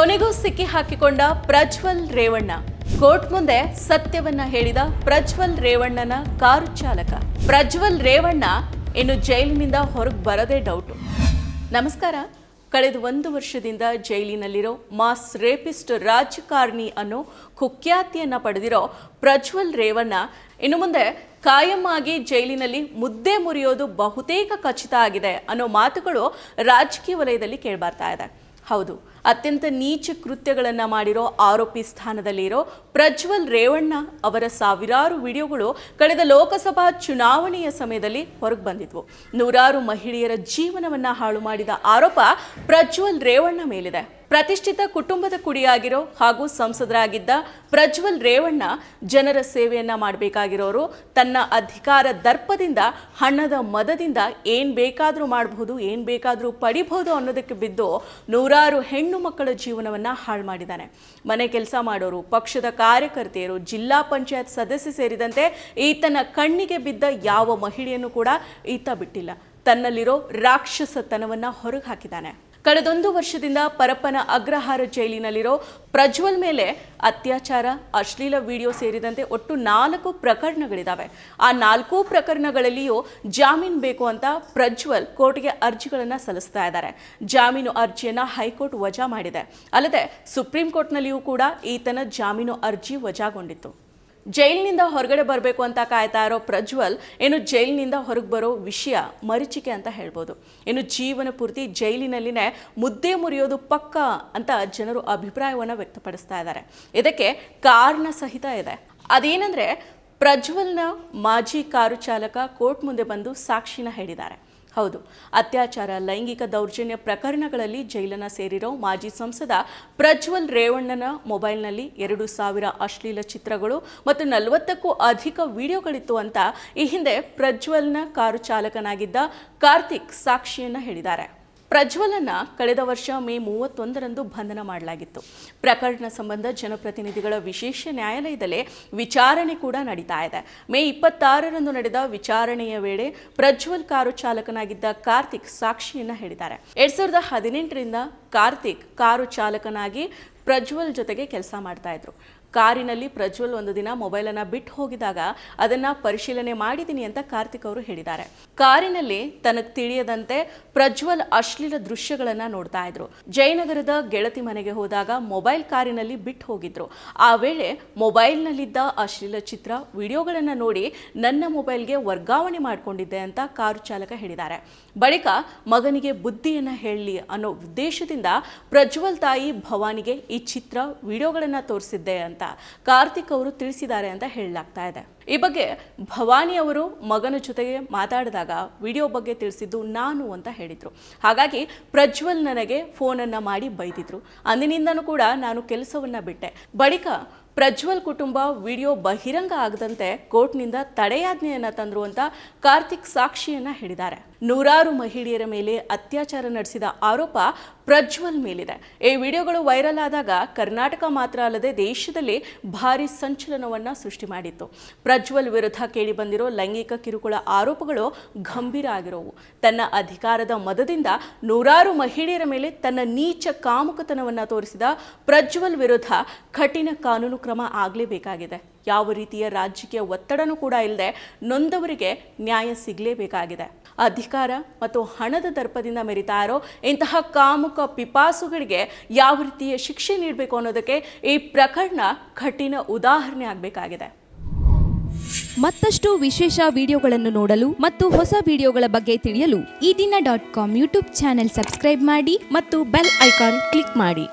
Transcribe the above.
ಕೊನೆಗೂ ಸಿಕ್ಕಿ ಹಾಕಿಕೊಂಡ ಪ್ರಜ್ವಲ್ ರೇವಣ್ಣ. ಕೋರ್ಟ್ ಮುಂದೆ ಸತ್ಯವನ್ನ ಹೇಳಿದ ಪ್ರಜ್ವಲ್ ರೇವಣ್ಣನ ಕಾರು ಚಾಲಕ. ಪ್ರಜ್ವಲ್ ರೇವಣ್ಣ ಇನ್ನು ಜೈಲಿನಿಂದ ಹೊರಗೆ ಬರದೇ ಡೌಟು ನಮಸ್ಕಾರ. ಕಳೆದ ಒಂದು ವರ್ಷದಿಂದ ಜೈಲಿನಲ್ಲಿರೋ ಮಾಸ್ ರೇಪಿಸ್ಟ್ ರಾಜಕಾರಣಿ ಅನ್ನೋ ಕುಖ್ಯಾತಿಯನ್ನ ಪಡೆದಿರೋ ಪ್ರಜ್ವಲ್ ರೇವಣ್ಣ ಇನ್ನು ಮುಂದೆ ಕಾಯಂ ಆಗಿ ಜೈಲಿನಲ್ಲಿ ಮುದ್ದೆ ಮುರಿಯೋದು ಬಹುತೇಕ ಖಚಿತ ಆಗಿದೆ ಅನ್ನೋ ಮಾತುಗಳು ರಾಜಕೀಯ ವಲಯದಲ್ಲಿ ಕೇಳಿಬರ್ತಾ ಇದೆ. ಹೌದು ಅತ್ಯಂತ ನೀಚ ಕೃತ್ಯಗಳನ್ನು ಮಾಡಿರೋ ಆರೋಪಿ ಸ್ಥಾನದಲ್ಲಿರೋ ಪ್ರಜ್ವಲ್ ರೇವಣ್ಣ ಅವರ ಸಾವಿರಾರು ವಿಡಿಯೋಗಳು ಕಳೆದ ಲೋಕಸಭಾ ಚುನಾವಣೆಯ ಸಮಯದಲ್ಲಿ ಹೊರಗೆ ಬಂದಿದ್ವು. ನೂರಾರು ಮಹಿಳೆಯರ ಜೀವನವನ್ನು ಹಾಳು ಮಾಡಿದ ಆರೋಪ ಪ್ರಜ್ವಲ್ ರೇವಣ್ಣ ಮೇಲಿದೆ. ಪ್ರತಿಷ್ಠಿತ ಕುಟುಂಬದ ಕುಡಿಯಾಗಿರೋ ಹಾಗೂ ಸಂಸದರಾಗಿದ್ದ ಪ್ರಜ್ವಲ್ ರೇವಣ್ಣ ಜನರ ಸೇವೆಯನ್ನ ಮಾಡಬೇಕಾಗಿರೋರು ತನ್ನ ಅಧಿಕಾರ ದರ್ಪದಿಂದ, ಹಣದ ಮದದಿಂದ ಏನ್ ಬೇಕಾದರೂ ಮಾಡಬಹುದು ಏನ್ ಬೇಕಾದರೂ ಪಡಿಬಹುದು ಅನ್ನೋದಕ್ಕೆ ಬಿದ್ದು ನೂರಾರು ಹೆಣ್ಣು ಮಕ್ಕಳ ಜೀವನವನ್ನ ಹಾಳು ಮಾಡಿದ್ದಾನೆ. ಮನೆ ಕೆಲಸ ಮಾಡೋರು, ಪಕ್ಷದ ಕಾರ್ಯಕರ್ತೆಯರು, ಜಿಲ್ಲಾ ಪಂಚಾಯತ್ ಸದಸ್ಯ ಸೇರಿದಂತೆ ಈತನ ಕಣ್ಣಿಗೆ ಬಿದ್ದ ಯಾವ ಮಹಿಳೆಯನ್ನು ಕೂಡ ಈತ ಬಿಟ್ಟಿಲ್ಲ. ತನ್ನಲ್ಲಿರೋ ರಾಕ್ಷಸತನವನ್ನ ಹೊರಗೆ ಹಾಕಿದ್ದಾನೆ. ಕಳೆದೊಂದು ವರ್ಷದಿಂದ ಪರಪ್ಪನ ಅಗ್ರಹಾರ ಜೈಲಿನಲ್ಲಿರೋ ಪ್ರಜ್ವಲ್ ಮೇಲೆ ಅತ್ಯಾಚಾರ, ಅಶ್ಲೀಲ ವಿಡಿಯೋ ಸೇರಿದಂತೆ ಒಟ್ಟು ನಾಲ್ಕು ಪ್ರಕರಣಗಳಿದಾವೆ. ಆ ನಾಲ್ಕು ಪ್ರಕರಣಗಳಲ್ಲಿಯೂ ಜಾಮೀನು ಬೇಕು ಅಂತ ಪ್ರಜ್ವಲ್ ಕೋರ್ಟ್ಗೆ ಅರ್ಜಿಗಳನ್ನು ಸಲ್ಲಿಸ್ತಾ ಇದ್ದಾರೆ. ಜಾಮೀನು ಅರ್ಜಿಯನ್ನು ಹೈಕೋರ್ಟ್ ವಜಾ ಮಾಡಿದೆ. ಅಲ್ಲದೆ ಸುಪ್ರೀಂ ಕೋರ್ಟ್ನಲ್ಲಿಯೂ ಕೂಡ ಈತನ ಜಾಮೀನು ಅರ್ಜಿ ವಜಾಗೊಂಡಿತ್ತು. ಜೈಲಿನಿಂದ ಹೊರಗಡೆ ಬರಬೇಕು ಅಂತ ಕಾಯ್ತಾ ಇರೋ ಪ್ರಜ್ವಲ್ ಏನು ಜೈಲಿನಿಂದ ಹೊರಗೆ ಬರೋ ವಿಷಯ ಮರೀಚಿಕೆ ಅಂತ ಹೇಳ್ಬೋದು. ಏನು ಜೀವನ ಪೂರ್ತಿ ಜೈಲಿನಲ್ಲಿನೇ ಮುದ್ದೆ ಮುರಿಯೋದು ಪಕ್ಕ ಅಂತ ಜನರು ಅಭಿಪ್ರಾಯವನ್ನು ವ್ಯಕ್ತಪಡಿಸ್ತಾ ಇದ್ದಾರೆ. ಇದಕ್ಕೆ ಕಾರಣ ಸಹಿತ ಇದೆ. ಅದೇನೆಂದರೆ ಪ್ರಜ್ವಲ್ನ ಮಾಜಿ ಕಾರು ಚಾಲಕ ಕೋರ್ಟ್ ಮುಂದೆ ಬಂದು ಸಾಕ್ಷಿನ ಹೇಳಿದ್ದಾರೆ. ಹೌದು. ಅತ್ಯಾಚಾರ, ಲೈಂಗಿಕ ದೌರ್ಜನ್ಯ ಪ್ರಕರಣಗಳಲ್ಲಿ ಜೈಲನ ಸೇರಿರೋ ಮಾಜಿ ಸಂಸದ ಪ್ರಜ್ವಲ್ ರೇವಣ್ಣನ ಮೊಬೈಲ್ನಲ್ಲಿ ಎರಡು ಸಾವಿರ ಅಶ್ಲೀಲ ಚಿತ್ರಗಳು ಮತ್ತು ನಲವತ್ತಕ್ಕೂ ಅಧಿಕ ವಿಡಿಯೋಗಳಿತ್ತು ಅಂತ ಈ ಹಿಂದೆ ಪ್ರಜ್ವಲ್ನ ಕಾರು ಚಾಲಕನಾಗಿದ್ದ ಕಾರ್ತಿಕ್ ಸಾಕ್ಷಿಯನ್ನು ಹೇಳಿದ್ದಾರೆ. ಪ್ರಜ್ವಲನ್ನ ಕಳೆದ ವರ್ಷ ಮೇ ಮೂವತ್ತೊಂದರಂದು ಬಂಧನ ಮಾಡಲಾಗಿತ್ತು. ಪ್ರಕರಣ ಸಂಬಂಧ ಜನಪ್ರತಿನಿಧಿಗಳ ವಿಶೇಷ ನ್ಯಾಯಾಲಯದಲ್ಲೇ ವಿಚಾರಣೆ ಕೂಡ ನಡೀತಾ ಇದೆ. ಮೇ ಇಪ್ಪತ್ತಾರರಂದು ನಡೆದ ವಿಚಾರಣೆಯ ವೇಳೆ ಪ್ರಜ್ವಲ್ ಕಾರು ಚಾಲಕನಾಗಿದ್ದ ಕಾರ್ತಿಕ್ ಸಾಕ್ಷಿಯನ್ನ ಹೇಳಿದ್ದಾರೆ. ಎರಡ್ ಸಾವಿರದ ಹದಿನೆಂಟರಿಂದ ಕಾರ್ತಿಕ್ ಕಾರು ಚಾಲಕನಾಗಿ ಪ್ರಜ್ವಲ್ ಜೊತೆಗೆ ಕೆಲಸ ಮಾಡ್ತಾ ಇದ್ರು. ಕಾರಿನಲ್ಲಿ ಪ್ರಜ್ವಲ್ ಒಂದು ದಿನ ಮೊಬೈಲನ್ನು ಬಿಟ್ಟು ಹೋಗಿದಾಗ ಅದನ್ನ ಪರಿಶೀಲನೆ ಮಾಡಿದ್ದೀನಿ ಅಂತ ಕಾರ್ತಿಕ್ ಅವರು ಹೇಳಿದ್ದಾರೆ. ಕಾರಿನಲ್ಲಿ ತನಗೆ ತಿಳಿಯದಂತೆ ಪ್ರಜ್ವಲ್ ಅಶ್ಲೀಲ ದೃಶ್ಯಗಳನ್ನ ನೋಡ್ತಾ ಇದ್ರು. ಜಯನಗರದ ಗೆಳತಿ ಮನೆಗೆ ಹೋದಾಗ ಮೊಬೈಲ್ ಕಾರಿನಲ್ಲಿ ಬಿಟ್ಟು ಹೋಗಿದ್ರು. ಆ ವೇಳೆ ಮೊಬೈಲ್ನಲ್ಲಿದ್ದ ಅಶ್ಲೀಲ ಚಿತ್ರ, ವಿಡಿಯೋಗಳನ್ನು ನೋಡಿ ನನ್ನ ಮೊಬೈಲ್ಗೆ ವರ್ಗಾವಣೆ ಮಾಡಿಕೊಂಡಿದ್ದೆ ಅಂತ ಕಾರು ಚಾಲಕ ಹೇಳಿದ್ದಾರೆ. ಬಳಿಕ ಮಗನಿಗೆ ಬುದ್ಧಿಯನ್ನ ಹೇಳಲಿ ಅನ್ನೋ ಉದ್ದೇಶದಿಂದ ಪ್ರಜ್ವಲ್ ತಾಯಿ ಭವಾನಿಗೆ ಈ ಚಿತ್ರ, ವಿಡಿಯೋಗಳನ್ನ ತೋರಿಸಿದ್ದೆ ಅಂತ ಕಾರ್ತಿಕ್ ಅವರು ತಿಳಿಸಿದ್ದಾರೆ ಅಂತ ಹೇಳಲಾಗ್ತಾ ಇದೆ. ಈ ಬಗ್ಗೆ ಭವಾನಿ ಅವರು ಮಗನ ಜೊತೆಗೆ ಮಾತಾಡಿದಾಗ ವಿಡಿಯೋ ಬಗ್ಗೆ ತಿಳಿಸಿದ್ದು ನಾನು ಅಂತ ಹೇಳಿದ್ರು. ಹಾಗಾಗಿ ಪ್ರಜ್ವಲ್ ನನಗೆ ಫೋನನ್ನು ಮಾಡಿ ಬೈದಿದ್ರು. ಅಂದಿನಿಂದನೂ ಕೂಡ ನಾನು ಕೆಲಸವನ್ನು ಬಿಟ್ಟೆ. ಬಳಿಕ ಪ್ರಜ್ವಲ್ ಕುಟುಂಬ ವಿಡಿಯೋ ಬಹಿರಂಗ ಆಗದಂತೆ ಕೋರ್ಟ್ನಿಂದ ತಡೆಯಾಜ್ಞೆಯನ್ನ ತಂದ್ರು ಅಂತ ಕಾರ್ತಿಕ್ ಸಾಕ್ಷಿಯನ್ನ ಹೇಳಿದ್ದಾರೆ ನೂರಾರು ಮಹಿಳೆಯರ ಮೇಲೆ ಅತ್ಯಾಚಾರ ನಡೆಸಿದ ಆರೋಪ ಪ್ರಜ್ವಲ್ ಮೇಲಿದೆ. ಈ ವಿಡಿಯೋಗಳು ವೈರಲ್ ಆದಾಗ ಕರ್ನಾಟಕ ಮಾತ್ರ ಅಲ್ಲದೆ ದೇಶದಲ್ಲಿ ಭಾರಿ ಸಂಚಲನವನ್ನ ಸೃಷ್ಟಿ ಮಾಡಿತ್ತು. ಪ್ರಜ್ವಲ್ ವಿರುದ್ಧ ಕೇಳಿ ಬಂದಿರೋ ಲೈಂಗಿಕ ಕಿರುಕುಳ ಆರೋಪಗಳು ಗಂಭೀರ ಆಗಿರೋವು. ತನ್ನ ಅಧಿಕಾರದ ಮದದಿಂದ ನೂರಾರು ಮಹಿಳೆಯರ ಮೇಲೆ ತನ್ನ ನೀಚ ಕಾಮುಕತನವನ್ನ ತೋರಿಸಿದ ಪ್ರಜ್ವಲ್ ವಿರುದ್ಧ ಕಠಿಣ ಕಾನೂನು ಕ್ರಮ ಆಗಲೇಬೇಕಾಗಿದೆ. ಯಾವ ರೀತಿಯ ರಾಜಕೀಯ ಒತ್ತಡನೂ ಕೂಡ ಇಲ್ಲದೆ ನೊಂದವರಿಗೆ ನ್ಯಾಯ ಸಿಗಲೇಬೇಕಾಗಿದೆ. ಅಧಿಕಾರ ಮತ್ತು ಹಣದ ದರ್ಪದಿಂದ ಮೆರಿತಾ ಇರೋ ಇಂತಹ ಕಾಮುಕ ಪಿಪಾಸುಗಳಿಗೆ ಯಾವ ರೀತಿಯ ಶಿಕ್ಷೆ ನೀಡಬೇಕು ಅನ್ನೋದಕ್ಕೆ ಈ ಪ್ರಕರಣ ಕಠಿಣ ಉದಾಹರಣೆ ಆಗಬೇಕಾಗಿದೆ. ಮತ್ತಷ್ಟು ವಿಶೇಷ ವಿಡಿಯೋಗಳನ್ನು ನೋಡಲು ಮತ್ತು ಹೊಸ ವಿಡಿಯೋಗಳ ಬಗ್ಗೆ ತಿಳಿಯಲು Ee Dina dot com YouTube channel subscribe ಮಾಡಿ ಮತ್ತು ಬೆಲ್ ಐಕಾನ್ ಕ್ಲಿಕ್ ಮಾಡಿ.